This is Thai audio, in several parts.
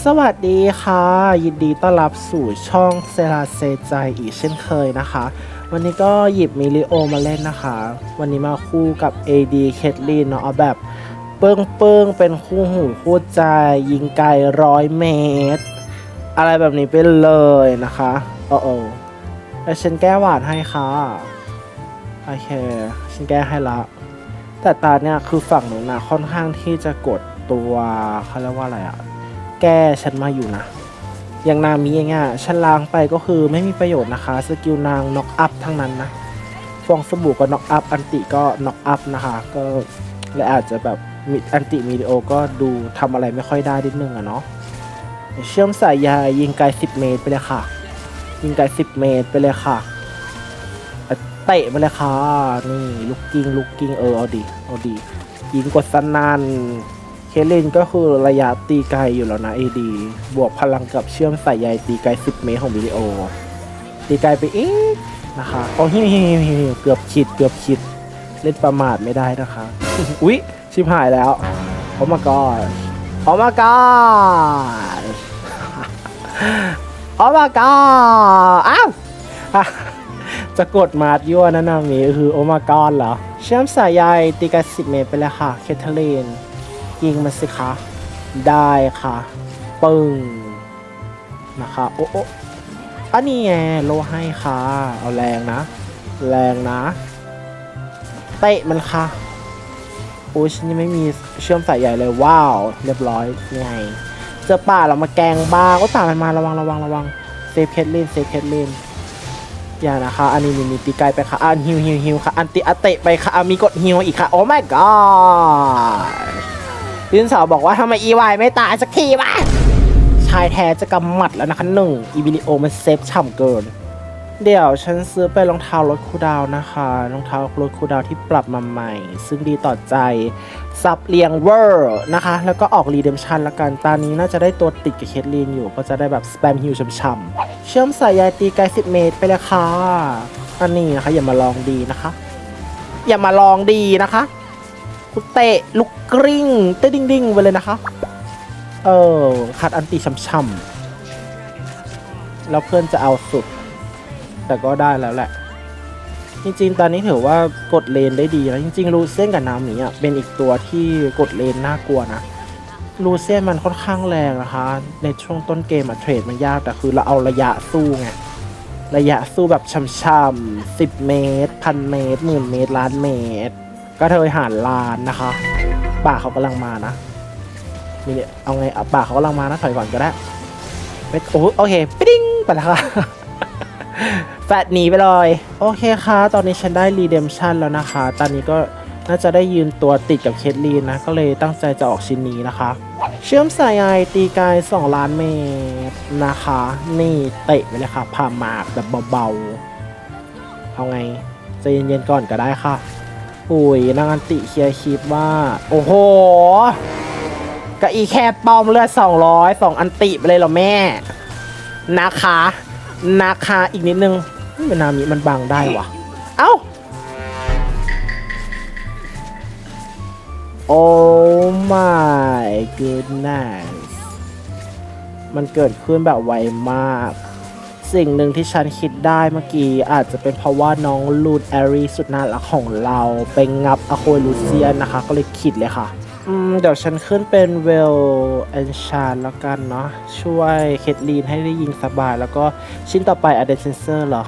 สวัสดีค่ะ ยินดีต้อนรับสู่ช่องเซราเซใจอีกเช่นเคยนะคะ วันนี้ก็หยิบมิลิโอมาเล่นนะคะ วันนี้มาคู่กับ AD เคทลินเนาะเอาแบบ เปิ้งเปิ้งเป็นคู่หูคู่ใจ ยิงไกลร้อยเมตร อะไรแบบนี้ไปเลยนะคะโอ้โอ้แล้วฉันแก้หวาดให้ค่ะ โอเค ฉันแก้ให้ละ แต่ตาเนี่ยคือฝั่งหนูนะค่อนข้างที่จะกดตัวเขาเรียกว่าอะไรอะ แก้ฉันมาอยู่นะ อย่างนามีเองอะฉันล้างไปก็คือไม่มีประโยชน์นะคะ สกิลนางน็อกอัพทั้งนั้นนะ ฟองสบู่ก็น็อกอัพ อันติก็น็อกอัพนะคะ ก็และอาจจะแบบมีอันติมีดีโอก็ดูทำอะไรไม่ค่อยได้นิดนึงอะเนาะ เชื่อมสายยายิงไกล 10 เมตรไปเลยค่ะ ยิงไกล 10 เมตรไปเลยค่ะ เตะไปเลยค่ะ นี่ลูกกิงลูกกิงเออเอาดีเอาดียิงกดสนั่น เคเลนก็คือระยะตีไกลอยู่แล้วนะเอดีบวกพลังกับเชื่อมสายใยตีไกล 10 เมตรของวิดีโอ ตีไกลไปอีกนะคะโอ้ฮิวฮิวฮิวฮิวเกือบคิดเกือบคิดเล่นประมาทไม่ได้นะคะ อุ๊ย ชิบหายแล้วโอ้มากอดโอ้มากอดโอ้มากอดอ้าวจะกดมาดยั่วนั่นนามีคือโอมากอนเหรอ เชื่อมสายใยตีกันสิบเมตรไปเลยค่ะ เคทเธอรีน ยิงมาสิคะ ได้ค่ะ ปึ้ง นะคะ โอ้โอ้อันนี้ไงโลให้ค่ะ เอาแรงนะ แรงนะ เตะมันค่ะโอ้ยฉันยังไม่มีเชื่อมสายใหญ่เลย ว้าว เรียบร้อยไงเจอป่าเรามาแกงบ้างก็ตามมันมาระวังระวังระวังเซฟเคทลินเซฟเคทลินอย่านะคะ อันนี้นี่ตีไกลไปค่ะ อันฮิวฮิวฮิวค่ะ อันติอัตเตะไปค่ะอะ มีกดฮิวอีกค่ะ โอ้ my god ดินสาวบอกว่าทำไมอีวายไม่ตายสักทีวะชายแท้จะกำหมัดแล้วนะคะหนึ่งอีวิดีโอมันเซฟฉ่ำเกิน เดี๋ยวฉันซื้อไปรองเท้าลดคูดาวนะคะรองเท้าลดคูดาวที่ปรับมาใหม่ ซึ่งดีต่อใจซับเลียงเวอร์นะคะ แล้วก็ออกรีเดมชันละกันตอนนี้น่าจะได้ตัวติดกับเคทลีนอยู่ ก็จะได้แบบสแปมฮิวช่ำๆเชื่อมสายใยตีไกล10เมตรไปเลยค่ะอันนี้นะคะอย่ามาลองดีนะคะ อย่ามาลองดีนะคะ เตะลูกกริ้งเตะดิ้งดิ้งๆไปเลยนะคะ เออขัดอันติช่ำๆแล้วเพื่อนจะเอาสุด แต่ก็ได้แล้วแหละ จริงๆ ตอนนี้ถือว่ากดเลนได้ดีแล้วจริงๆลูเซียนกับนามิอะเป็นอีกตัวที่กดเลนน่ากลัวนะลูเซียนมันค่อนข้างแรงนะคะ ในช่วงต้นเกมอะเทรดมันยากแต่คือเราเอาระยะสู้ไงระยะสู้แบบช่ำๆสิบเมตรพันเมตรหมื่นเมตรล้านเมตร ก็เธอหารล้านนะคะ ป่าเขากำลังมานะนี่เนี่ยเอาไงป่าเขากำลังมานะถอยก่อนก็ได้โอ้โอเคปิ๊งไปแล้วค่ะแฟดหนีไปเลย โอเคค่ะ ตอนนี้ฉันได้รีเดมชันแล้วนะคะ ตอนนี้ก็น่าจะได้ยืนตัวติดกับเคทลีนนะ ก็เลยตั้งใจจะออกชิ้นนี้นะคะ เชื่อมสายไอตีไกล2ล้านเมตรนะคะ นี่เตะไปเลยค่ะพาหมาแบบเบาๆ เอาไงใจเย็นๆก่อนก็ได้ค่ะ อุ้ยนางอันติเคลียร์คลิปว่า โอ้โหกะอีแค่ป้อมเลือด200 2อันติไปเลยเหรอแม่ นะคะ นะคะอีกนิดนึงเวนามิมันบังได้วะเอ้า โอ้ my goodness มันเกิดขึ้นแบบไวมาก สิ่งหนึ่งที่ฉันคิดได้เมื่อกี้อาจจะเป็นเพราะว่าน้องลูดแอรีสุดน่ารักของเราไปงับอโคลูเซียนนะคะ ก็เลยคิดเลยค่ะอืมเดี๋ยวฉันขึ้นเป็นเวลแอนชานแล้วกันเนาะช่วยเคทลีนให้ได้ยิงสบาย แล้วก็ชิ้นต่อไปอเดนเซนเซอร์เหรอ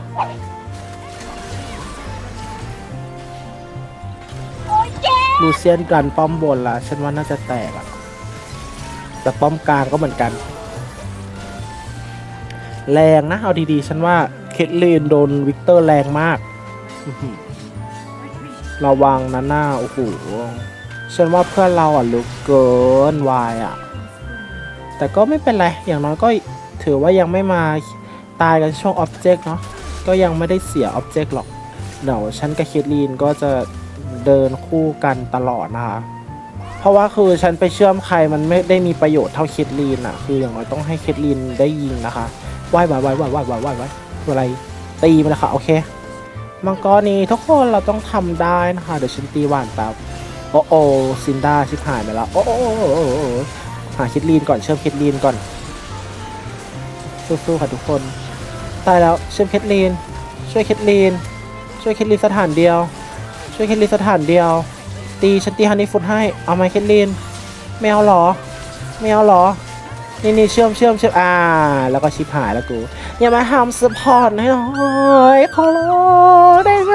ลูเซียนกันป้อมบนละฉันว่าน่าจะแตกอะแต่ป้อมกลางก็เหมือนกัน แรงนะ เอาดีๆ ฉันว่าเคทลีนโดนวิกเตอร์แรงมากระวังนะหน้า โอ้โห ฉันว่าเพื่อนเราอะลุกเกินวายอะ แต่ก็ไม่เป็นไร อย่างน้อยก็ถือว่ายังไม่มาตายกันช่วงออบเจกต์เนาะ ก็ยังไม่ได้เสียออบเจกต์หรอก เดี๋ยวฉันกับเคทลีนก็จะเดินคู่กันตลอดนะคะ เพราะว่าคือฉันไปเชื่อมใครมันไม่ได้มีประโยชน์เท่าเคทลีนอะ คืออย่างน้อยต้องให้เคทลีนได้ยิงนะคะ ว่ายว่ายว่ายว่ายว่ายว่ายว่ายว่ายตัวอะไรตีมันเลยค่ะโอเคมังกรนี้ทุกคนเราต้องทำได้นะคะเดี๋ยวฉันตีหวานแป๊บโอ้โอซินด้าชิบหายไปแล้วโอ้โอ้โอโอโอหาคิดลีนก่อนเชื่อมคิดลีนก่อนสู้ๆค่ะทุกคนตายแล้วเชื่อมคิดลีน ช่วยคิดลีน ช่วยคิดลีนสถานเดียว ช่วยคิดลีนสถานเดียว ตีฉันตีฮันนี่ฟุตให้เอาไหมคิดลีนไม่เอาหรอไม่เอาหรอ นี่นี่เชื่อมเชื่อมเชื่อมอ่า แล้วก็ชิบหายแล้วกู อย่ามาทำสปอร์ตให้หน่อยขอร้องได้ไหม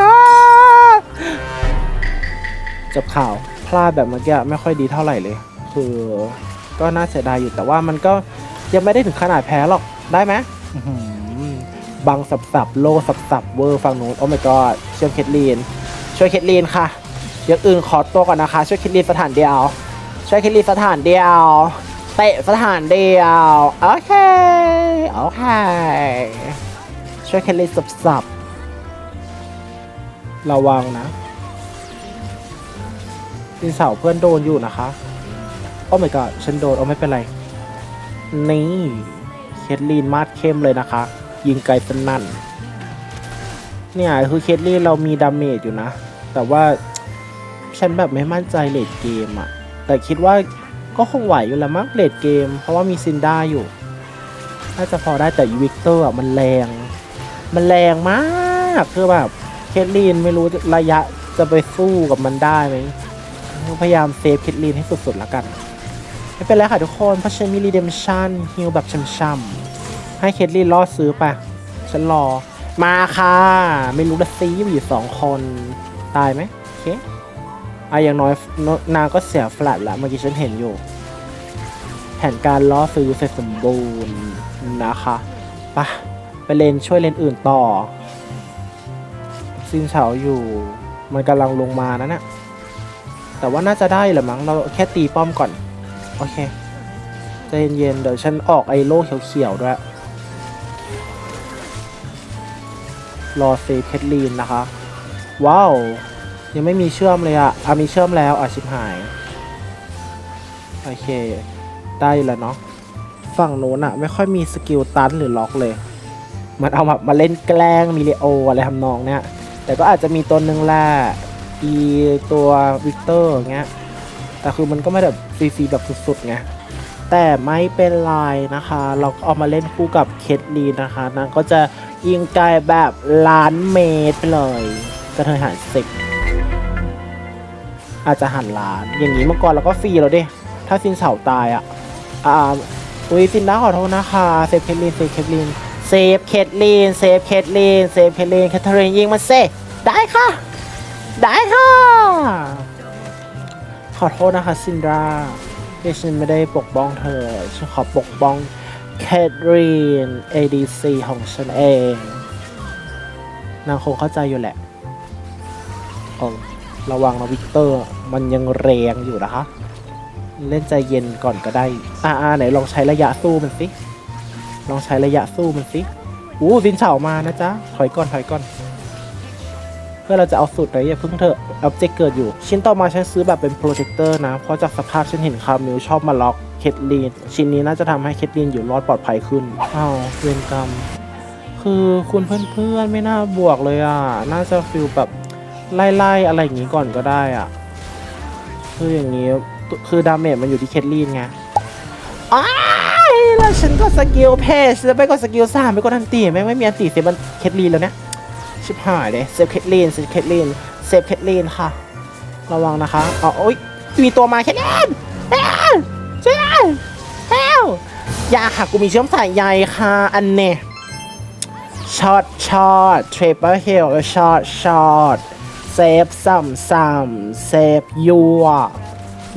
จบข่าวพลาดแบบเมื่อกี้ไม่ค่อยดีเท่าไหร่เลย คือก็น่าเสียดายอยู่แต่ว่ามันก็ยังไม่ได้ถึงขนาดแพ้หรอกได้ไหมอื้อหือบังสับสับๆโลสับสับๆเวอร์ฝั่งนู้นโอ้ my god เชื่อมเคทลีน ช่วยเคทลีนค่ะอย่างอื่นขอตัวก่อนนะคะ ช่วยเคทลีนสถานเดียว ช่วยเคทลีนสถานเดียว เตะสถานเดียว โอเค โอเค ช่วยเคทลีนสับสับๆ ระวังนะดินเสาเพื่อนโดนอยู่นะคะ โอ้ my god ฉันโดนเอาไม่เป็นไร นี่เคทลีนมาดเข้มเลยนะคะ ยิงไกลสนั่น เนี่ยคือเคทลีนเรามีดาเมจอยู่นะ แต่ว่าฉันแบบไม่มั่นใจเลดเกมอะแต่คิดว่า ก็คงไหวอยู่แล้วมั้งเลดเกม เพราะว่ามีซินด้าอยู่น่าจะพอได้แต่อีวิกเตอร์อะมันแรง มันแรงมากคือแบบเคทลีนไม่รู้ระยะจะไปสู้กับมันได้ไหมพยายามเซฟเคทลีนให้สุดๆแล้วกัน ไม่เป็นไรค่ะทุกคนเพราะฉันมีรีเดมชันฮิลแบบช่ำๆให้เคทลีนรอดซื้อไปฉันรอมาค่ะ ไม่รู้ละซีมีอยู่สองคน ตายไหมโอเค อะอย่างน้อยนางก็เสียแฟลตละเมื่อกี้ฉันเห็นอยู่ แผนการล่อซื้อเสร็จสมบูรณ์นะคะไปะไปเลนช่วยเลนอื่นต่อซินเฉาอยู่ มันกำลังลงมานะเนี่ยแต่ว่าน่าจะได้แหละมั้งเราแค่ตีป้อมก่อน โอเคใจเย็นๆเดี๋ยวฉันออกไอโล่เขียวๆด้วยรอเซฟแคทลีนนะคะ ว้าว ยังไม่มีเชื่อมเลยอะอะมีเชื่อมแล้วอะชิบหาย โอเค ได้อยู่แล้วเนาะ ฝั่งโน้นอะไม่ค่อยมีสกิลตันหรือล็อกเลย มันเอามามาเล่นแกล้งมิเลโออะไรทำนองเนี้ย แต่ก็อาจจะมีตัวหนึ่งแหละอีตัววิกเตอร์เงี้ย แต่คือมันก็ไม่แบบฟรีๆแบบสุดๆไง แต่ไม่เป็นไรนะคะ เราก็เอามาเล่นคู่กับเคทลีนนะคะนางก็จะยิงไกลแบบล้านเมตรไปเลยกระเทยหันสิบ อาจจะหันล้าน อย่างนี้เมื่อก่อนเราก็ฟรีแล้วดิถ้าซินเสาตายอะอ่าอุ้ยซินด้าขอโทษนะคะเซฟเคทลีนเซฟเคทลีนเซฟเคทลีนเซฟเคทลีนเซฟเคทลีนแคทเธอรีนยิงมาเซได้ค่ะ ได้ค่ะ ขอโทษนะคะซินดราที่ฉันไม่ได้ปกป้องเธอ ฉันขอปกป้องแคทรีน ADC ของฉันเอง นางคงเข้าใจอยู่แหละโอ้ ระวังนะวิกเตอร์ มันยังแรงอยู่นะคะ เล่นใจเย็นก่อนก็ได้ อ่าไหนลองใช้ระยะสู้มันสิ ลองใช้ระยะสู้มันสิอู้ซินเฉามานะจ๊ะ ถอยก่อนถอยก่อน เพื่อเราจะเอาสูตรไหนอย่าพิ่งเถอะอ b เจกเกิดอยู่ ชิ้นต่อมาฉันซื้อแบบเป็นโปรเจคเตอร์นะ เพราะจากสภาพฉันเห็นคามิวชอบมาล็อกเคทลีน ชิ้นนี้น่าจะทำให้เคทลีนอยู่รอดปลอดภัยขึ้นอ้าวเวรกรรม คือคุณเพื่อนๆไม่น่าบวกเลยอะ น่าจะฟิลแบบ ไล่ๆอะไรอย่างนี้ก่อนก็ได้อะ คืออย่างนี้ คือดาเมจมันอยู่ที่เคทลีนไงอ้ายแล้วฉันก็สกิลเพจแล้วไปก็สกิลสามไปก็ทันตีแม่งไม่มีอันตีเซฟมันเคทลีนแล้วเนี่ยชิบหายเลยเซฟเคทลีนเซฟเคทลีนเซฟเคทลีนค่ะ ระวังนะคะอ๋อโอ๊ยมีตัวมาเคทลีนช่วยด้วยเอ้าอย่าค่ะกูมีเชื่อมสายใยค่ะอันเน่ช็อตช็อตเทรปเปอร์เฮลช็อตช็อต ฟซัมซัมเซฟยัว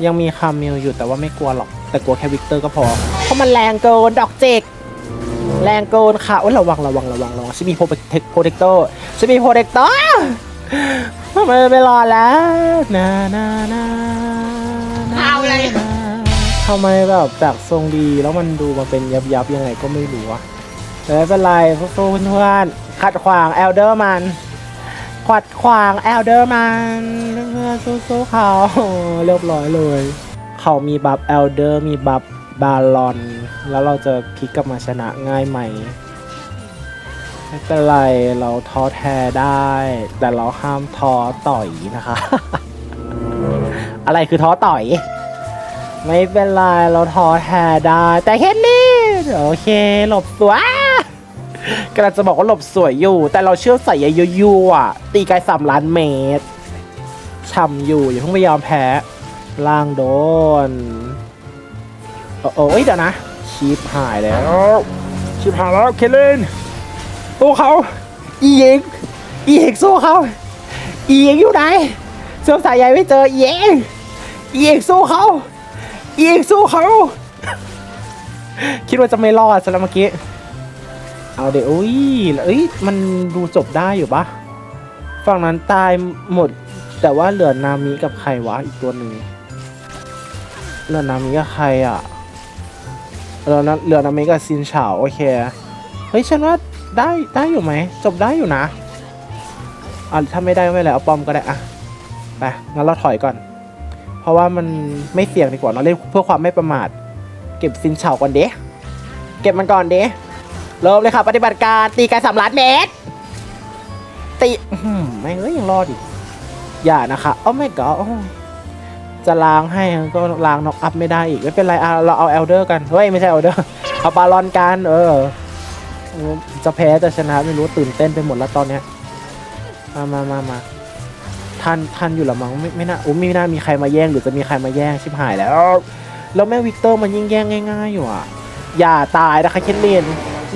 ยังมีคามิลอยู่แต่ว่าไม่กลัวหรอก แต่กลัวแค่วิกเตอร์ก็พอ เพราะมันแรงเกินดอกเจกแรงเกินค่ะโอ้ยระวังระวังระวังระวังฉันมีโปรเทคโปรเทคเตอร์ฉันมีโปรเทคเตอร์ทำไมไม่รอแล้วนานานานาเอาอะไรทำไมแบบจากทรงดีแล้วมันดูมาเป็นยับยับยังไงก็ไม่รู้อะแต่ไม่เป็นไรพวกเพื่อนๆขัดขวางแอลเดอร์มัน ขัดขวางแอลเดอร์มันเพื่อนสู้ๆเขาเรียบร้อยเลย เขามีบัฟแอลเดอร์มีบัฟบาลอน แล้วเราจะพลิกกลับมาชนะง่ายไหมไม่เป็นไรเราท้อแท้ได้ แต่เราห้ามท้อต่อยนะคะ อะไรคือท้อต่อย ไม่เป็นไรเราทอแท้ได้ แต่แค่นี้โอเค หลบสวย กำลังจะบอกว่าหลบสวยอยู่ แต่เราเชื่อใส่ยายยูอะ ตีไกลสามล้านเมตรช่ำอยู่ อย่าเพิ่งไปยอมแพ้ ล่างโดน โอ้โอ้ยเดี๋ยวนะ ชีพหายแล้ว ชีพหายแล้ว เคเลนสู้เขา อีเอกอีเอกสู้เขา อีเอกอยู่ไหนเสื้อสายใยไม่เจออีเอกอีเอกสู้เขาอีเอกสู้เขา คิดว่าจะไม่รอดซะแล้วเมื่อกี้ เอาเดี๋ยวอุ้ยเอ้ยมันดูจบได้อยู่ปะฝั่งนั้นตายหมด แต่ว่าเหลือนามิกับใครวะอีกตัวหนึ่งเหลือนามิกับใครอะเหลือนาเหลือนามิกับซินเฉาโอเคเฮ้ยฉันว่าได้ได้อยู่ไหมจบได้อยู่นะอะถ้าไม่ได้ไม่เป็นไรเอาปอมก็ได้อะไปงั้นเราถอยก่อน เพราะว่ามันไม่เสี่ยงดีกว่าเราเล่นเพื่อความไม่ประมาท เก็บซินเฉาก่อนเด้เก็บมันก่อนเด้ เริ่มเลยค่ะ ปฏิบัติการตีไกลสามล้านเมตร ตีอื้อหือไม่งเอ้ยยังรอดอีกอย่านะคะโอ้ไม่ก็จะล้างให้ก็ล้างน็อกอัพไม่ได้อีก ไม่เป็นไรเราเอาเอลเดอร์กัน เฮ้ย ไม่ใช่เอลเดอร์ เอาบาลอนกัน เออ จะแพ้จะชนะไม่รู้ตื่นเต้นไปหมดแล้วตอนเนี้ยมามามามาทันทันอยู่หรอมั้งไม่ไม่น่าโอ้ไม่น่ามีใครมาแย่งหรือจะมีใครมาแย่งชิบหายแล้ว แล้วแม่วิกเตอร์มันยิ่งแย่งง่าย ๆ อยู่อะ อย่าตายนะคะเคทลิน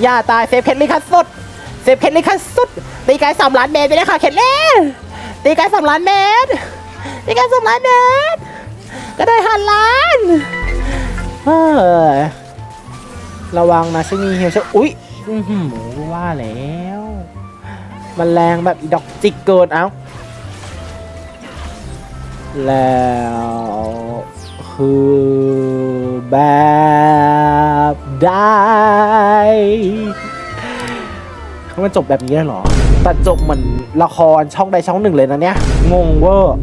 ย่าตายเซฟเคทลิคัดสุดเซฟเคทลิคัดสุดตีไกลสามล้านเมตรไปเลยค่ะเคทลินตีไกลสามล้านเมตรตีไกลสามล้านเมตรก็ได้หันล้านเฮ้ยระวังนะช่งนี้เฮียช่วยอุ๊ยหือว่าแล้วมันแรงแบบดอกจิกเกินเอ้าแล้วคือแบบได้ มันจบแบบนี้ได้เหรอตัดจบเหมือนละครช่องใดช่องหนึ่งเลยนะเนี่ย งงเวอร์